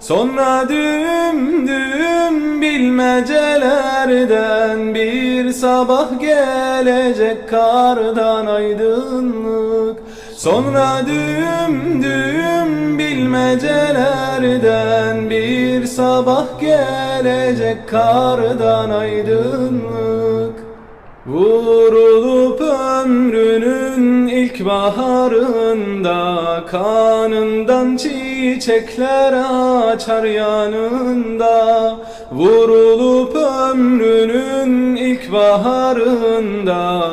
Sonra düğüm düğüm bilmecelerden bir sabah gelecek kardan aydınlık. Sonra düğüm düğüm bilmecelerden bir sabah gelecek kardan aydınlık. Vurulup ömrünün ilk baharında Kanından çiçekler açar yanında Vurulup ömrünün ilk baharında